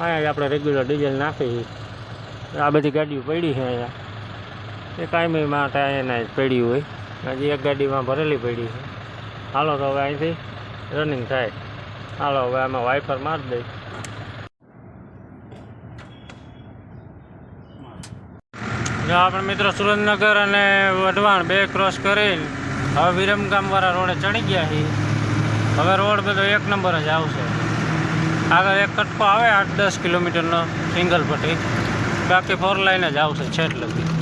અહીંયા જ આપણે રેગ્યુલર ડીઝલ નાખી. આ બધી ગાડીઓ પડી છે અહીંયા. એ કાયમી માટે અહીંયા જ પડી હોય. હજી એક ગાડીમાં ભરેલી પડી છે. હાલો તો હવે અહીંથી રનિંગ થાય. હાલો હવે આમાં વાઇફર મારી દઈ જો આપણે મિત્રો સુરેન્દ્રનગર અને વઢવાણ બે ક્રોસ કરીને હવે વિરમગામવાળા રોડે ચડી ગયા છીએ. હવે રોડ બધો એક નંબર જ આવશે. આગળ એક કટકો આવે, આઠ દસ કિલોમીટરનો સિંગલ પટ્ટી બાકી ફોર લાઈન જ આવશે છેટ લગી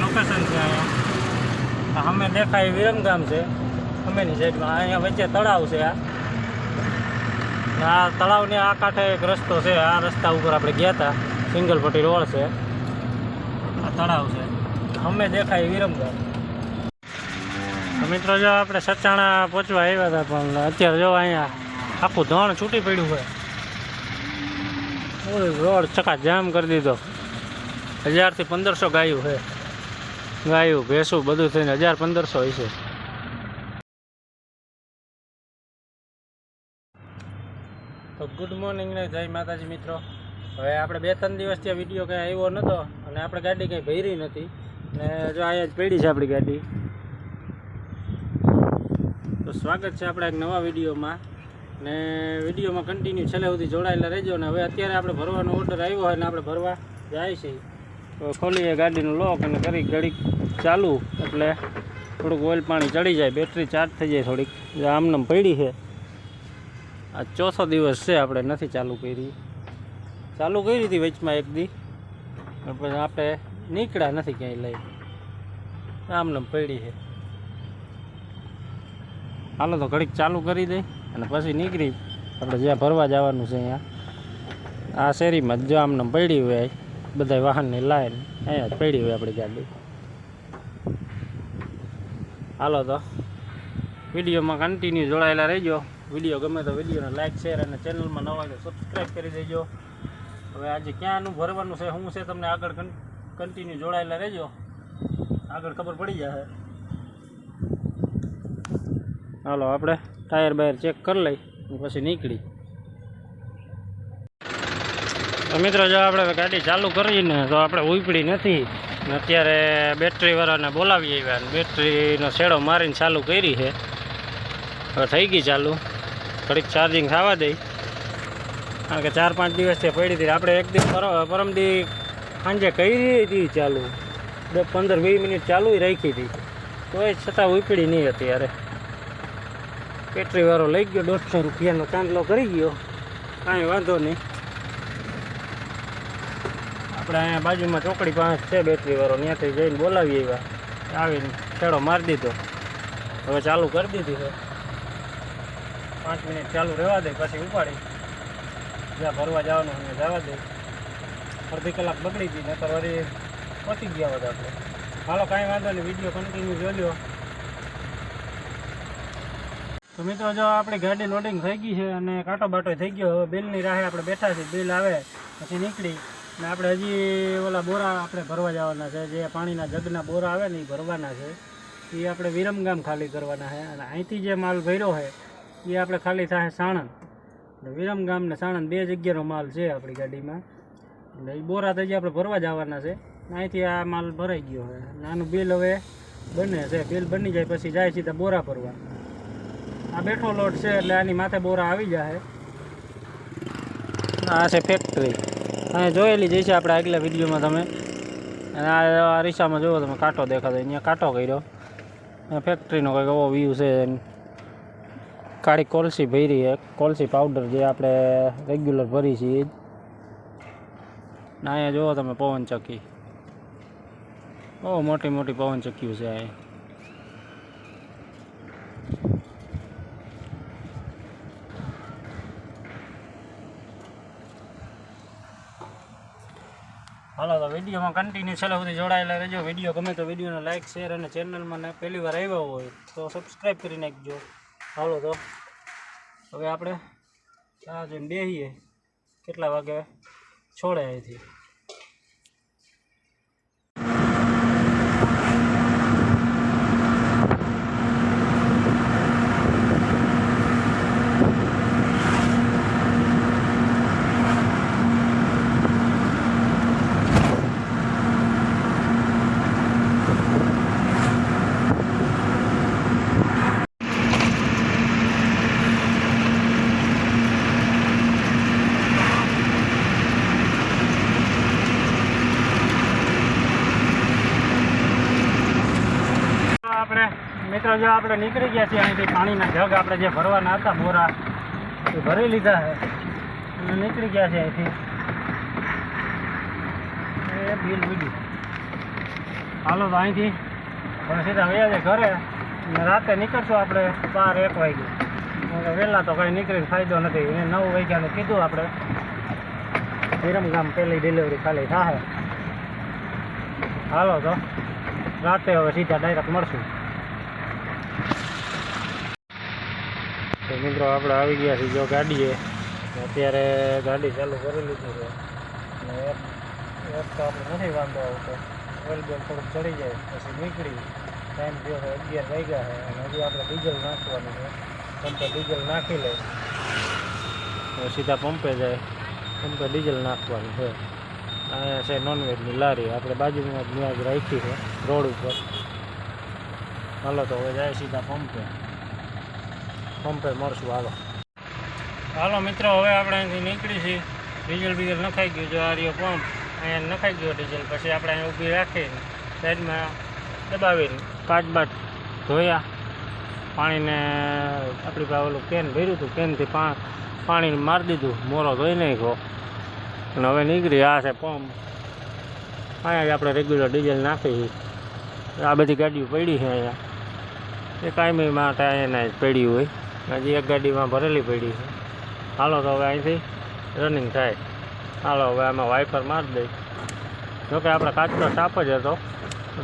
લોકેશન છે અહીંયા. અમે દેખાય વિરમગામ છે. અમેની સાઈડમાં અહીંયા વચ્ચે તળાવ છે આ. આ તળાવની આ કાંઠે એક રસ્તો છે. આ રસ્તા ઉપર આપણે ગયા હતા સિંગલ પટ્ટી રોડ છે. આ તળાવ છે. અમે દેખાય વિરમગામ મિત્રો જો આપણે સચાણા પહોંચવા આવ્યા હતા પણ અત્યારે જો અહીંયા આખું ધણ છૂટી પડ્યું હોય. રોડ ચકા જામ કરી દીધો. હજારથી પંદરસો ગાયું છે ગાયું, ભેંસું, બધું થઈને હજાર પંદરસો હશે. તો ગુડ મોર્નિંગ ને જય માતાજી મિત્રો. હવે આપણે બે ત્રણ દિવસથી આ વીડિયો કંઈ આવ્યો નહોતો અને આપણે ગાડી કંઈ ભરી નથી. ને જો અહીંયા જ પડી છે આપણી ગાડી. તો સ્વાગત છે આપણા એક નવા વિડીયોમાં. ને વિડીયોમાં કન્ટિન્યુ છેલ્લે સુધી જોડાયેલા રહેજો ને હવે અત્યારે આપણે ભરવાનો ઓર્ડર આવ્યો હોય ને આપણે ભરવા જાય છે. તો ખોલીએ ગાડીનું લોક અને કરી ઘડીક ચાલુ. એટલે થોડુંક ઓઇલ પાણી ચડી જાય, બેટરી ચાર્જ થઈ જાય થોડીક. જે આમનામ પડી છે. આ ચોથો દિવસ છે, આપણે નથી ચાલુ કરી. ચાલુ કરી હતી વચમાં એક દી. પણ આપણે નીકળ્યા નથી ક્યાંય લઈ. આમને પડી છે. હાલો તો ઘડીક ચાલુ કરી દઈ અને પછી નીકળી. આપણે જ્યાં ભરવા જવાનું છે અહીંયા આ શેરીમાં જ જો આમને પડી હોય. બધા વાહનની લાઈન અહીંયા પડી હોય આપણી ગાડી. હાલો તો, વિડીયોમાં કન્ટિન્યુ જોડાયેલા રહેજો. વીડિયો ગમે તો વિડીયોને લાઇક શેર અને ચેનલમાં નવા હોય તો સબસ્ક્રાઈબ કરી દેજો. હવે આજે ક્યાંનું ભરવાનું છે, શું છે તમને આગળ કન્ટિન્યુ જોડાયેલા રહેજો. આગળ ખબર પડી જશે. હાલો, આપણે ટાયર બાયર ચેક કરી લઈ, પછી નીકળી. તો મિત્રો, જો આપણે ગાડી ચાલુ કરીને તો આપણે ઉપડી નથી. ને અત્યારે બેટરીવાળાને બોલાવી આવ્યા અને બેટરીનો શેડો મારીને ચાલુ કરી છે. હવે થઈ ગઈ ચાલુ. ઘડીક ચાર્જિંગ થવા દઈ કારણ કે ચાર પાંચ દિવસથી પડી હતી, આપણે એક દિવસ પરમદી સાંજે કરી હતી ચાલુ. દસ પંદર વીસ મિનિટ ચાલુ રાખી હતી. તોય છતાં ઉપડી નહીં હતી યારે બેટરીવાળો લઈ ગયો, દોઢસો રૂપિયાનો ચાંદલો કરી ગયો. કાંઈ વાંધો નહીં. આપણે અહીંયા બાજુમાં ચોકડી પાસે છે બેટરીવાળો ત્યાંથી જઈને બોલાવી આવ્યા. આવીને છેડો મારી દીધો. હવે ચાલુ કરી દીધી છે. પાંચ મિનિટ ચાલુ રહેવા દે, પછી ઉપાડી. જ્યાં ભરવા જવાનું અહીંયા જવા દે. અડધી કલાક બગડી હતી નકર વળી પહોંચી ગયા બધા આપણે. હાલો, કાંઈ વાંધો નહીં, વીડિયો કન્ટિન્યુ જોઈ લો તો મિત્રો, જો આપણી ગાડી લોડિંગ થઈ ગઈ છે અને કાંટો બાટો થઈ ગયો, હવે બિલની રાહે આપણે બેઠા છીએ, બિલ આવે, પછી નીકળી. ને આપણે હજી ઓલા બોરા આપણે ભરવા જવાના છે. જે પાણીના જગના બોરા આવે ને એ ભરવાના છે. એ આપણે વિરમગામ ખાલી કરવાના છે. અને અહીંથી જે માલ ભર્યો છે, એ આપણે ખાલી થાય સાણંદ. એટલે વિરમગામ ને સાણંદ બે જગ્યાનો માલ છે આપણી ગાડીમાં. એટલે એ બોરા તો હજી આપણે ભરવા જવાના છે. અહીંથી આ માલ ભરાઈ ગયો છે. આનું બિલ હવે બને છે. બિલ બની જાય પછી જાય સીધા બોરા ભરવા. આ બેઠો લોટ છે એટલે આની માથે બોરા આવી જાય. આ છે ફેક્ટરી અહીંયા જોયેલી જઈશે આપણે આગલા વિડીયોમાં તમે. અને આ રીસામાં જુઓ તમે, કાંટો દેખાતો અહીંયા કાંટો કર્યો. ફેક્ટરીનો કંઈક એવો વ્યૂ છે. કાળી કોલસી ભરી છે કોલસી પાવડર જે આપણે રેગ્યુલર ભરી છીએ. અહીંયા જુઓ તમે પવનચક્કી. બહુ મોટી મોટી પવનચક્કીઓ છે અહીંયા હાલો, તો વિડીયોમાં કન્ટિન્યુ છેલ્લે સુધી જોડાયેલા રહેજો. વીડિયો ગમે તો વિડીયોને લાઇક શેર અને ચેનલમાં પહેલી વાર આવ્યા હોય તો સબસ્ક્રાઈબ કરી નાખજો. હાલો, તો હવે આપણે આ જોઈને બેસીએ કેટલા વાગે છોડે અહીંથી આપણે મિત્રો, જો આપણે નીકળી ગયા છીએ અહીંથી પાણીના જગ આપણે જે ભરવાના હતા બોરા એ ભરી લીધા છે. અને નીકળી ગયા છે અહીંથી. એ બિલ બીજું હાલો તો અહીંથી પણ સીધા વયા જાય ઘરે. અને રાતે નીકળશું આપણે બાર એક વાગે એટલે વહેલા તો કાંઈ નીકળીને ફાયદો નથી. એને નવ વાગ્યાનું કીધું આપણે. વિરમગામ પહેલી ડિલિવરી ખાલી થાય હાલો તો રાતે હવે સીધા ડાયરેક્ટ મળશું. તો મિત્રો આપણે આવી ગયા છીએ જો ગાડીએ. અત્યારે ગાડી ચાલુ કરી લીધી છે. અને એક તો આપણે નથી વાંધો આવતો. ઓઇલ બેલ થોડુંક ચડી જાય, પછી નીકળી. ટાઈમ થયો છે અગિયાર વાગ્યા છે અને હજી આપણે ડીઝલ નાખવાનું છે. પંપે ડીઝલ નાખી લઈ સીધા પંપે જાય. પંપે ડીઝલ નાખવાનું છે. અહીંયા છે નોનવેજની લારી. આપણે બાજુમાં જ ત્યાં જ રાખી છે, રોડ ઉપર. હાલો તો હવે જાય સીધા પંપે. પંપે મળશું હાલો. હાલો મિત્રો, હવે આપણે અહીંથી નીકળી છીએ. ડીઝલ બીઝલ નખાઈ ગયું જો આર્યો પંપ. અહીંયા નખાઈ ગયો ડીઝલ, પછી આપણે અહીંયા ઊભી રાખીને સાઈડમાં દબાવીને કાચ બાટ ધોયા. પાણીને આપણી પાસે ઓલું કેન ભર્યું હતું, કેનથી પાણી પાણીને મારી દીધું મોરો ધોઈ નાખ્યો. અને હવે નીકળી આ છે પંપ. અહીંયા આપણે રેગ્યુલર ડીઝલ નાખી. આ બધી ગાડીઓ પડી છે અહીંયા. એ કાયમી માટે અહીંયા જ પડી હોય. હજી એક ગાડીમાં ભરેલી પડી છે. હાલો તો હવે અહીંથી રનિંગ થાય. હાલો, હવે આમાં વાઇફર મારી દઈ. જોકે આપણે કાચનો સાપ જ હતો.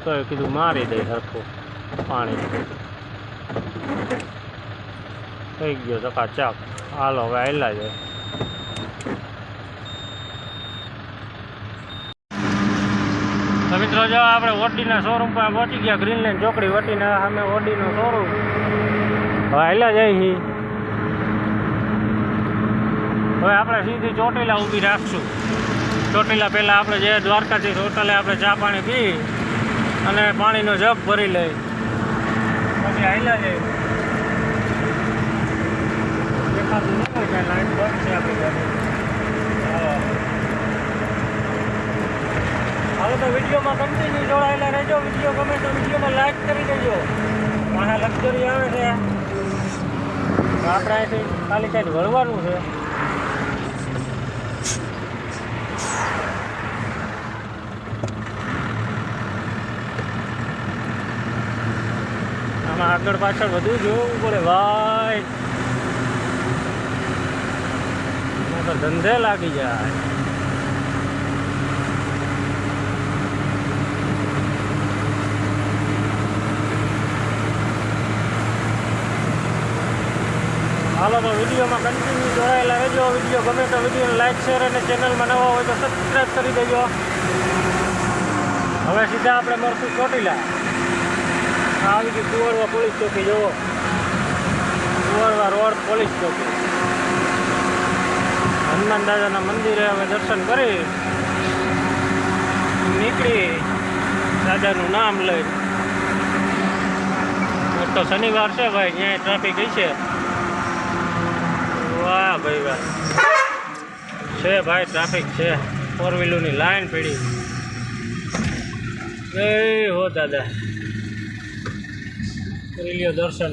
તો એ કીધું મારી દઈ સરખું પાણી. થઈ ગયો ચકાચાક હાલો, હવે આવેલા જાય. તો મિત્રો, જો આપણે ઓડીના શોરૂમ પર પહોંચી ગયા ગ્રીનલેન્ડ ચોકડી વટીના અમે ઓડીનો શોરૂમ હાલ્યા જાય છે હવે આપણે સીધી ચોટીલા ઊભી રાખશું. ચોટીલા પહેલાં આપણે જે દ્વારકાથી હોટલે આપણે ચા પાણી પી અને પાણીનો જગ ભરી લઈ. પછી હાલ્યા જાય દેખાતું લાઈન બંધ છે આપણી ગાડી હાલો હવે તો વિડીયોમાં કન્ટિન્યુ જોડાયેલા રહેજો. વીડિયો ગમે તો વિડીયોમાં લાઈક કરી દેજો. મારા લક્ઝરી આવે છે આપણે અહીંથી ખાલી સાઈડ વળવાનું છે. આમાં આગળ પાછળ બધું જોવું પડે, ભાઈ. ધંધે લાગી જાય. હાલો તો વિડીયોમાં કન્ટિન્યુ જોડાયેલા રહેજો. વીડિયો ગમે તો વિડીયોને લાઈક શેર અને ચેનલમાં નવા હોય તો સબસ્ક્રાઈબ કરી દેજો. હવે સીધા આપણે મળશું ચોટીલા. આવી ગઈ કુંવરવા પોલીસ ચોકી, જુઓ. કુંવરવા રોડ પોલીસ ચોકી. હનુમાન દાદાના મંદિરે અમે દર્શન કરી. નીકળી. દાદાનું નામ લઈ. તો શનિવાર છે ભાઈ ત્યાં ટ્રાફિક છે વાહ ભાઈ વાહ. છે ભાઈ ટ્રાફિક છે. ફોર વ્હીલરની લાઈન પડી. એ હો દાદા. કરી લ્યો દર્શન.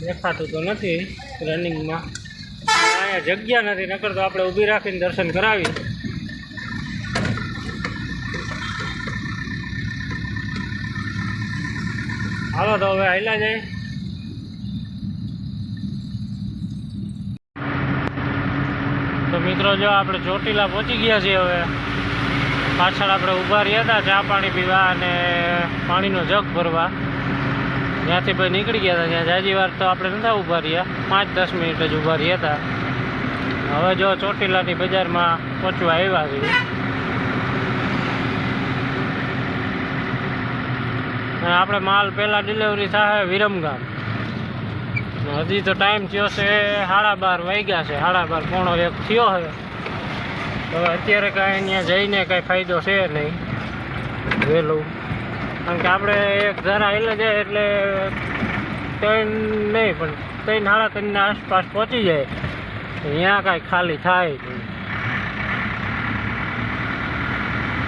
દેખાતું તો નથી રનિંગમાં અહીંયા જગ્યા નથી, નકર તો આપણે ઊભી રાખીને દર્શન કરાવી. હાલો તો હવે હાલ્યા જાય. તો જો આપણે ચોટીલા પહોંચી ગયા છીએ હવે. પાછળ આપણે ઊભા રહ્યા હતા, ચા પાણી પીવા અને પાણીનો જગ ભરવા. ત્યાંથી ભાઈ નીકળી ગયા હતા, ત્યાં જાજી વાર તો આપણે નતા ઊભા રહ્યા. પાંચ દસ મિનિટ જ ઊભા રહ્યા હતા. હવે જો ચોટીલાની બજારમાં પહોંચવા આવ્યા છીએ. અને આપણે માલ પહેલાં ડિલિવરી થાય, વિરમગામ. હજી તો ટાઈમ થયો છે સાડા બાર વાગ્યા છે. સાડા બાર પોણો એક થયો છે. હવે અત્યારે કાંઈ ત્યાં જઈને કાંઈ ફાયદો છે નહીં. વહેલું. કારણ કે આપણે એક જરા એટલે જાય એટલે ત્રણ નહીં, પણ ત્રણ સાડા ત્રણના આસપાસ પહોંચી જાય. ત્યાં કાંઈ ખાલી થાય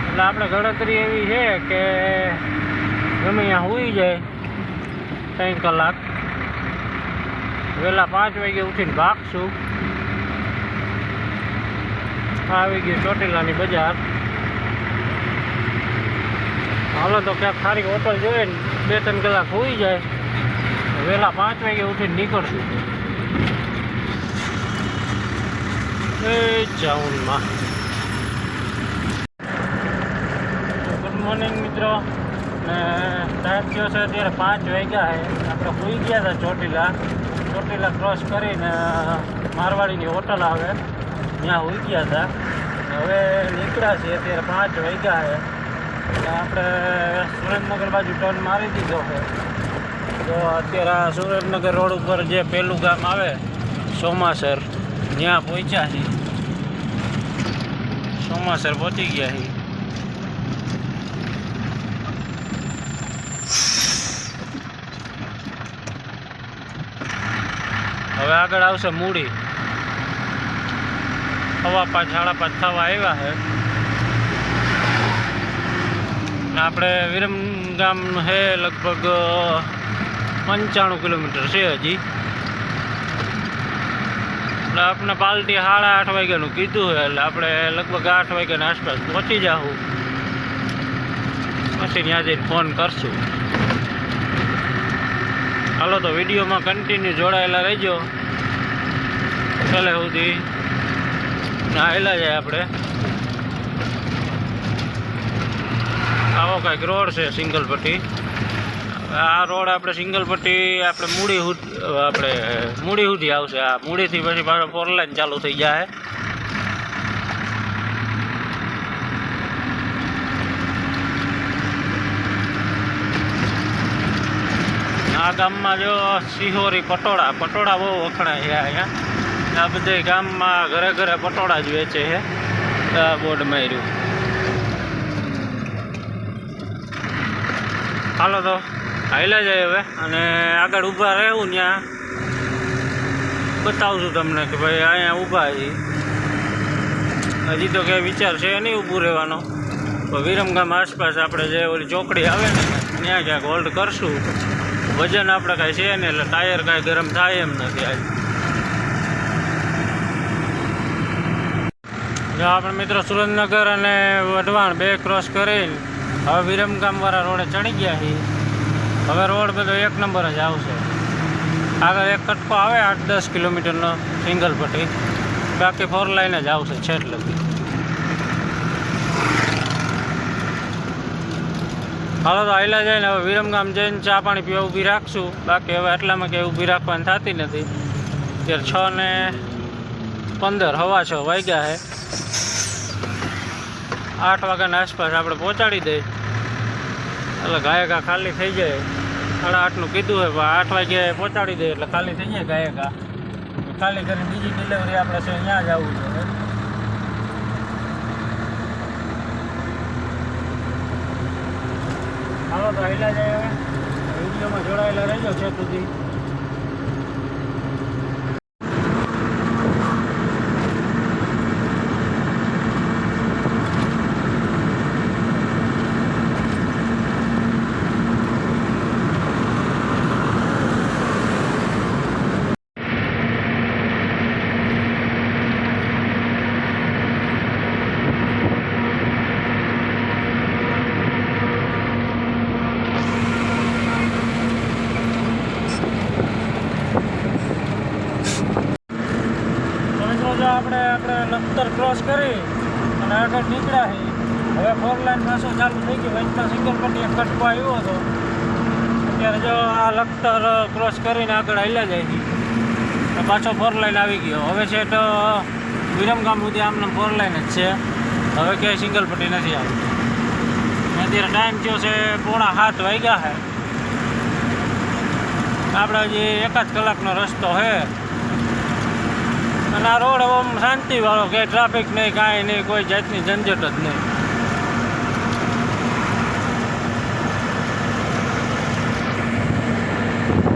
એટલે આપણે ગણતરી એવી છે કે ગમે અહીંયા હોઈ જાય, ત્રણ કલાક. વહેલા પાંચ વાગે ઉઠીને ભાગશું આવી ગયું ચોટીલાની બજાર. હાલો તો ક્યાંક સારી હોટલ જોઈએ ને, બે ત્રણ કલાક હોઈ જાય. વહેલા પાંચ વાગે ઉઠીને નીકળશું. એ ચાઉનમાં ગુડ મોર્નિંગ મિત્રો. ને ટાઈમ થયો છે? અત્યારે પાંચ વાગ્યા છે આપણે હોઈ ગયા હતા ચોટીલા. ચોટીલા ક્રોસ કરીને મારવાડીની હોટલ આવે. ત્યાં હોઈ ગયા હતા. હવે નીકળ્યા છીએ, અત્યારે પાંચ વાગ્યા છે. આપણે સુરેન્દ્રનગર બાજુ ટર્ન મારી દીધો છે. તો અત્યારે આ સુરેન્દ્રનગર રોડ ઉપર જે પહેલું ગામ આવે, સોમાસર, ત્યાં પહોંચ્યા છીએ. સોમાસર પહોંચી ગયા છીએ. હવે આગળ આવશે મૂડી. હવા પાંચ સાડા પાંચ થવા આવ્યા છે આપણે વિરમ ગામ છે લગભગ પંચાણું કિલોમીટર છે હજી. એટલે આપણે પાલટી સાડા આઠ વાગ્યાનું કીધું છે એટલે આપણે લગભગ આઠ વાગ્યાની આસપાસ પહોંચી જાઉં પછી ત્યાં જઈને ફોન કરશું. હાલો તો વિડીયોમાં કન્ટિન્યુ જોડાયેલા રહેજો. ચાલે સુધી નાહેલા જાય આપણે. આવો કાંઈક રોડ છે સિંગલ પટ્ટી આ રોડ આપણે સિંગલ પટ્ટી આપણે મૂડી આપણે મૂડી સુધી આવશે. આ મૂડીથી પછી પાછો ફોર લાઈન ચાલુ થઈ જાય. આ ગામમાં જો સિહોરી પટોળા પટોળા બહુ વખણાય છે અહીંયા. આ બધે ગામમાં ઘરે ઘરે પટોળા જ વેચે છે. આ બોર્ડ માર્યું. હાલો તો હાલ્યા જાય હવે. અને આગળ ઊભા રહેવું ત્યાં બતાવશું તમને કે ભાઈ અહીંયા ઊભા છીએ હજી તો કંઈ વિચાર છે નહીં ઊભું રહેવાનો. વિરમગામ આસપાસ આપણે જે ઓલી ચોકડી આવે ને, ત્યાં ક્યાંક હોલ્ડ કરશું. વજન આપણે કાંઈ છે નહીં, એટલે ટાયર કાંઈ ગરમ થાય એમ નથી આવી જો આપણે મિત્રો સુરેન્દ્રનગર અને વઢવાણ બે ક્રોસ કરીને હવે વિરમગામવાળા રોડે ચડી ગયા છીએ. હવે રોડ બધો એક નંબર જ આવશે. આગળ એક કટકો આવે આઠ દસ કિલોમીટરનો સિંગલ પટ્ટી બાકી ફોર લાઈન જ આવશે છેટ લગી હાલો તો આયલા જઈને હવે વિરમગામ જઈને ચા પાણી પીવા ઊભી રાખશું. બાકી હવે આટલામાં કે ઊભી રાખવાની થતી નથી. અત્યારે છ ને પંદર, હવા છ વાગ્યા છે આઠ વાગ્યાના આસપાસ આપણે પહોંચાડી દઈએ. એટલે ગાયકા ખાલી થઈ જાય. સાડા આઠનું કીધું હોય, પણ આઠ વાગે પહોંચાડી દઈએ એટલે ખાલી થઈ જાય ગાયકા. ખાલી કરીને બીજી ડિલિવરી આપણે છે, અહીંયા જ આવવું છે. હાલો તો હેલા જાય હવે વિડીયોમાં જોડાયેલા રહેજો છે સુધી. ક્રોસ કરી અને આગળ નીકળ્યા છે હવે ફોર લાઈન પાછો ચાલુ થઈ ગયો? વચમાં સિંગલ પટ્ટી એક કટકો આવ્યો હતો. અત્યારે જો આ લખતર ક્રોસ કરીને આગળ હાલ્યા જાય છે. પાછો ફોર લાઈન આવી ગયો. હવે છે તો વિરમગામ સુધી આમને ફોર લાઈન જ છે. હવે ક્યાંય સિંગલ પટ્ટી નથી આવી. અત્યારે ટાઈમ થયો છે પોણા સાત વાગ્યા છે આપણે હજી એકાદ કલાકનો રસ્તો છે અને આ રોડ આમ શાંતિવાળો કે ટ્રાફિક નહીં કાંઈ નહીં કોઈ જાતની ઝંઝટ જ નહીં.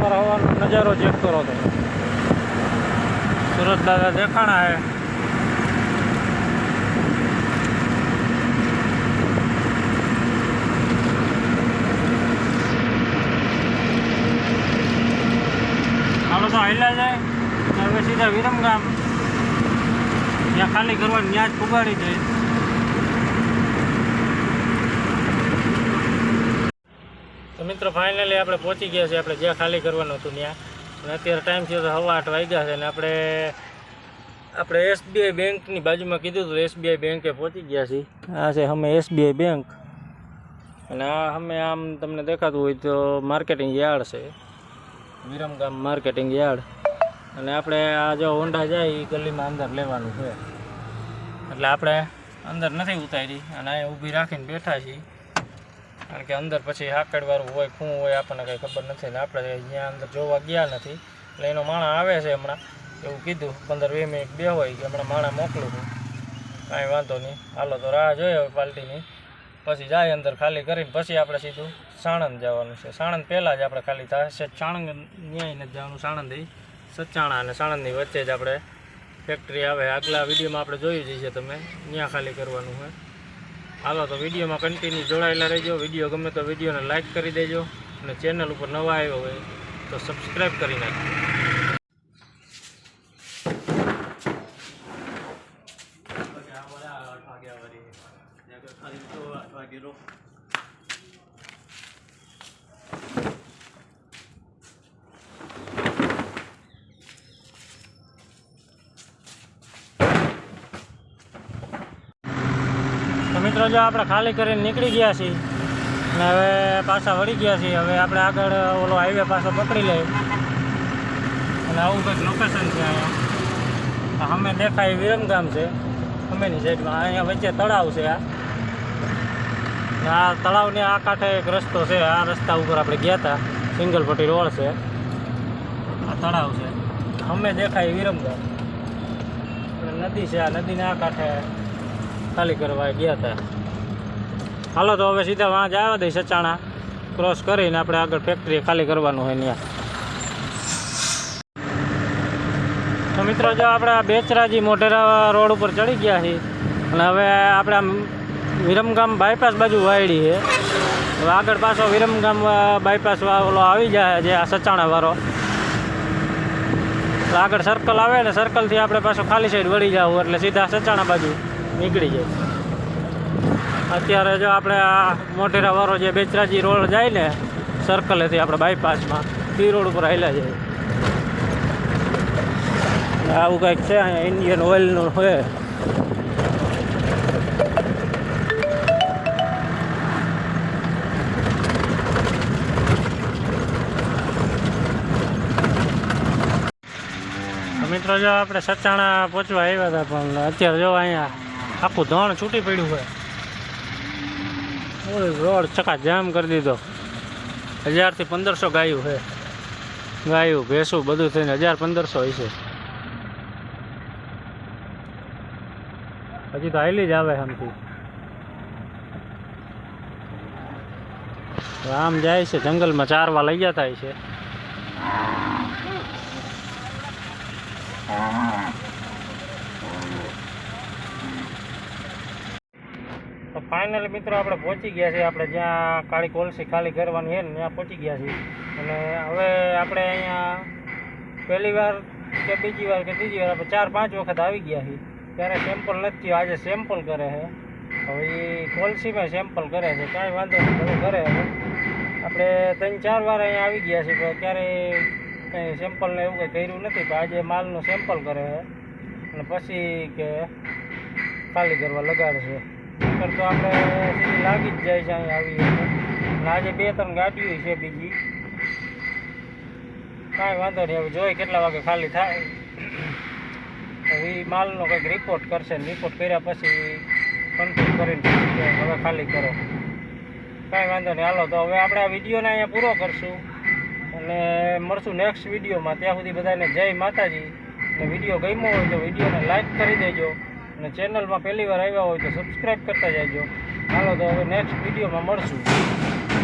હવાનો નજારો ચેક કરો તો સુરત દાદા દેખાણા હે. હાલો તો હેલા જાય. હવે સીધા વિરમગામ. ત્યાં ખાલી કરવાની, ત્યાં જ ફુગાડી જાય તો મિત્રો ફાઇનલી આપણે પહોંચી ગયા છીએ, આપણે જ્યાં ખાલી કરવાનું હતું ત્યાં. અને અત્યારે ટાઈમ થયો તો હવા આઠ વાગ્યા છે અને આપણે આપણે એસબીઆઈ બેંકની બાજુમાં કીધું હતું એસબીઆઈ બેંકે પહોંચી ગયા છીએ. આ છે અમે એસબીઆઈ બેંક અને આ અમે આમ તમને દેખાતું હોય તો માર્કેટિંગ યાર્ડ છે. Viramgam marketing yard. અને આપણે આ જો હોન્ડા જાય એ ગલીમાં અંદર લેવાનું છે. એટલે આપણે અંદર નથી ઉતારી, અને અહીંયા ઊભી રાખીને બેઠા છીએ. કારણ કે અંદર પછી હાકડવાળું હોય શું હોય, આપણને કંઈ ખબર નથી. ને આપણે અહીંયા અંદર જોવા ગયા નથી. એટલે એનો માણા આવે છે હમણાં. એવું કીધું, પંદર વીસ મિનિટ બે હોય કે હમણાં માણા મોકલું છું. કાંઈ વાંધો નહીં. હાલો તો રાહ જોઈએ હવે પાર્ટીની પછી જાય અંદર ખાલી કરીને, પછી આપણે સીધું સાણંદ જવાનું છે. સાણંદ પહેલાં જ આપણે ખાલી થાય છે. સાણંદ ન્યાય નથી જવાનું, સાણંદ. સચાણા અને સાણંદની વચ્ચે જ આપણે ફેક્ટરી આવે. આગલા વિડીયોમાં આપણે જોયું જઈએ તમે. ત્યાં ખાલી કરવાનું હોય. હાલો, તો વિડીયોમાં કન્ટિન્યુ જોડાયેલા રહેજો. વીડિયો ગમે તો વિડીયોને લાઇક કરી દેજો. અને ચેનલ ઉપર નવા આવ્યો હોય તો સબસ્ક્રાઈબ કરી નાખજો. મિત્રો, જો આપણે ખાલી કરીને નીકળી ગયા છીએ અને હવે પાછા વળી ગયા છીએ. હવે આપણે આગળ ઓલો હાઈવે પાછો પકડી લઈએ. અને આવું કંઈક લોકેશન છે અહીંયા. અમે દેખાય વિરમગામ છે. અમેની સાઈડમાં અહીંયા વચ્ચે તળાવ છે આ. આ તળાવની આ કાંઠે એક રસ્તો છે. આ રસ્તા ઉપર આપણે ગયા હતા સિંગલ પટ્ટી રોડ છે. આ તળાવ છે. અમે દેખાય વિરમગામ નદી છે. આ નદીના આ કાંઠે ખાલી કરવા ગયા હતા હાલો તો હવે સીધા વાંચ આવ્યા દઈ સચાણા ક્રોસ કરીને આપણે આગળ ફેક્ટરી ખાલી કરવાનું હોય ત્યાં તો મિત્રો જો આપણે બેચરાજી મોઢેરા રોડ ઉપર ચડી ગયા છીએ અને હવે આપણે આમ વિરમગામ બાયપાસ બાજુ વાયડી છે. હવે આગળ પાછો વિરમગામ બાયપાસ ઓલો આવી જાય જે આ સચાણા વાળો. આગળ સર્કલ આવે ને સર્કલથી આપણે પાછો ખાલી સાઈડ વળી જાવ એટલે સીધા સચાણા બાજુ. નીકળી જાય. અત્યારે જો આપણે આ મોટેરા વાળો જે બેચરાજી રોડ જાય ને સર્કલેથી આપણે બાયપાસમાં એ રોડ ઉપર હાલ્યા જાય. આવું કંઈક છે, અહીંયા ઇન્ડિયન ઓઇલનું હોય મિત્રો, જો આપણે સચાણા પહોંચવા આવ્યા હતા, પણ અત્યારે જો અહીંયા આખું ધણ છૂટી પડ્યું હોય. રોડ ચકા જામ કરી દીધો. હજારથી પંદરસો ગાયું છે ગાયું, ભેંસું બધું થઈને હજાર પંદરસો હશે. હજી તો હાલી જ આવે હમથી આમ જાય છે, જંગલમાં ચારવા લઈ જતા છે. ફાઇનલી મિત્રો, આપણે પહોંચી ગયા છીએ. આપણે જ્યાં કાળી કોલસી ખાલી કરવાની છે ને, ત્યાં પહોંચી ગયા છીએ. અને હવે આપણે અહીંયા પહેલી વાર કે બીજી વાર કે ત્રીજી વાર આપણે ચાર પાંચ વખત આવી ગયા છીએ. ત્યારે સેમ્પલ નથી આજે સેમ્પલ કરે છે. હવે એ કોલસીમાં સેમ્પલ કરે છે. કાંઈ વાંધો નહીં ભલે કરે હવે આપણે ત્રણ ચાર વાર અહીંયા આવી ગયા છીએ, પણ ક્યારેય કંઈ સેમ્પલને એવું કંઈ કર્યું નથી. પણ આજે માલનું સેમ્પલ કરે છે. અને પછી કે ખાલી કરવા લગાડશે. નહીંતર તો આપણે સીધી લાગી જ જાય છે અહીં આવી આજે બે ત્રણ ગાડીઓ છે બીજી. કાંઈ વાંધો નહીં, હવે જોઈએ કેટલા વાગે ખાલી થાય. હવે ઈ માલનો કંઈક રિપોર્ટ કરશે ને રિપોર્ટ કર્યા પછી કન્ફર્મ કરીને હવે ખાલી કરો. કાંઈ વાંધો નહીં, હાલો તો હવે આપણે આ વિડીયોને અહીંયા પૂરો કરશું. અને મળશું નેક્સ્ટ વિડીયોમાં. ત્યાં સુધી બધાને જય માતાજી. અને વીડિયો ગમ્યો હોય તો વિડીયોને લાઈક કરી દેજો. અને ચેનલમાં પહેલી વાર આવ્યા હોય તો સબસ્ક્રાઈબ કરતા જજો. ચાલો તો હવે નેક્સ્ટ વિડીયોમાં મળશું.